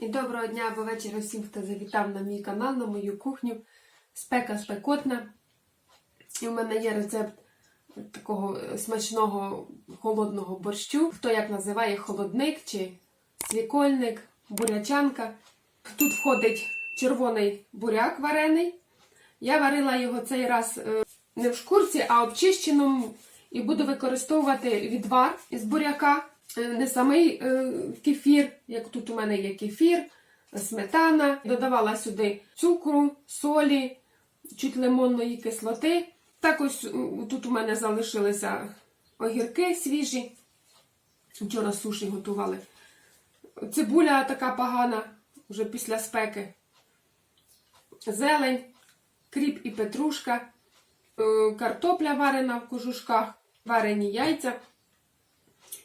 І доброго дня або вечора всім, хто завітав на мій канал, на мою кухню. Спека спекотна. І в мене є рецепт такого смачного холодного борщу. Хто як називає холодник чи свікольник, бурячанка. Тут входить червоний буряк варений. Я варила його цей раз е, не в шкурці, а обчищеному. І буду використовувати відвар із буряка. Е, Не самий е, кефір, як тут у мене є кефір, сметана. Додавала сюди цукру, солі, чуть лимонної кислоти. Також е, тут у мене залишилися огірки свіжі. Вчора суші готували. Цибуля така погана, вже після спеки. Зелень, кріп і петрушка, картопля варена в кожушках, варені яйця.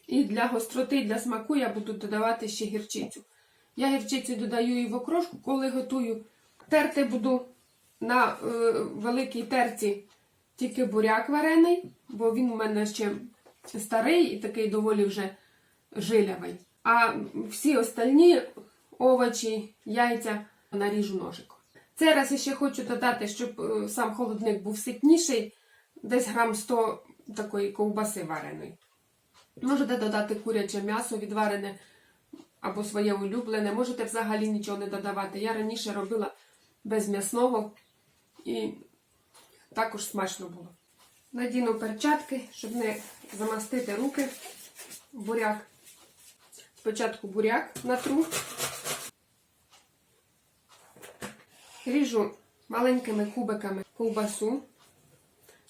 І для гостроти, для смаку я буду додавати ще гірчицю. Я гірчицю додаю і в окрошку, коли готую. Терти буду на е, великій терці тільки буряк варений, бо він у мене ще старий і такий доволі вже жилявий. А всі остальні овочі, яйця наріжу ножиком. Цей раз я ще хочу додати, щоб е, сам холодник був ситніший, десь грам 100 такої ковбаси вареної. Можете додати куряче м'ясо відварене або своє улюблене. Можете взагалі нічого не додавати. Я раніше робила без м'ясного і також смачно було. Надіну перчатки, щоб не замастити руки. Буряк. Спочатку буряк натру. Ріжу маленькими кубиками ковбасу.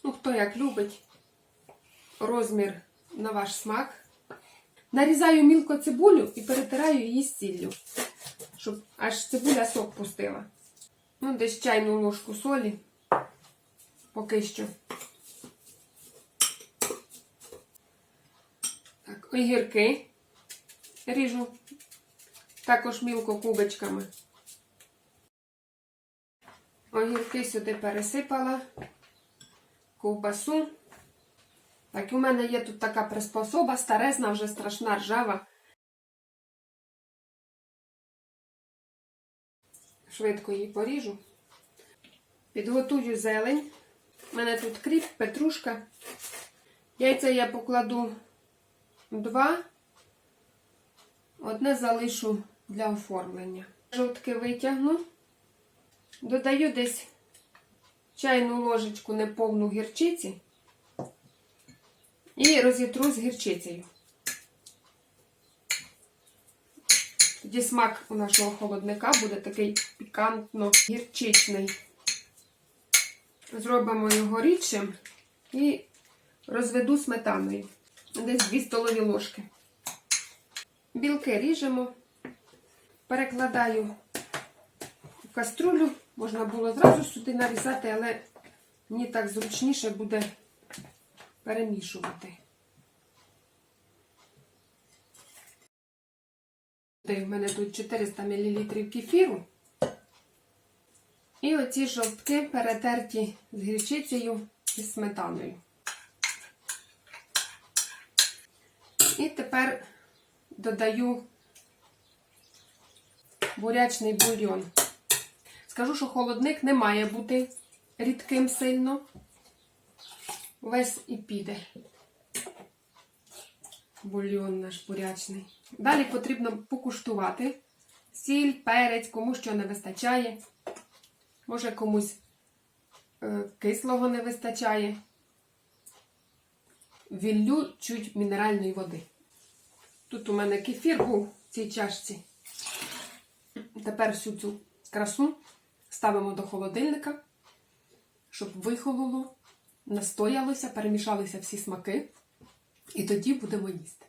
Ну, хто як любить. Розмір на ваш смак. Нарізаю мілко цибулю і перетираю її з сіллю, щоб аж цибуля сок пустила. Ну, десь чайну ложку солі. Поки що. Так, огірки ріжу також мілко кубочками. Огірки сюди пересипала, ковбасу. Так, у мене є тут така приспособа, старезна, вже страшна ржава. Швидко її поріжу. Підготую зелень. У мене тут кріп, петрушка. Яйця я покладу два. Одне залишу для оформлення. Жовтки витягну. Додаю десь чайну ложечку неповну гірчиці. І розітру з гірчицею. Тоді смак у нашого холодника буде такий пікантно-гірчичний. Зробимо його рідшим і розведу сметаною. Десь 2 столові ложки. Білки ріжемо, перекладаю в каструлю. Можна було зразу сюди нарізати, але мені так зручніше буде перемішувати. У мене тут 400 мл кефіру. І оці жовтки перетерті з гірчицею і сметаною. І тепер додаю бурячний бульйон. Скажу, що холодник не має бути рідким сильно весь і піде. Бульйон наш бурячний. Далі потрібно покуштувати сіль, перець, кому що не вистачає. Може комусь е, кислого не вистачає. Віллю чуть мінеральної води. Тут у мене кефір був в цій чашці. Тепер всю цю красу ставимо до холодильника, щоб вихололо настоялося, перемішалися всі смаки, і тоді будемо їсти.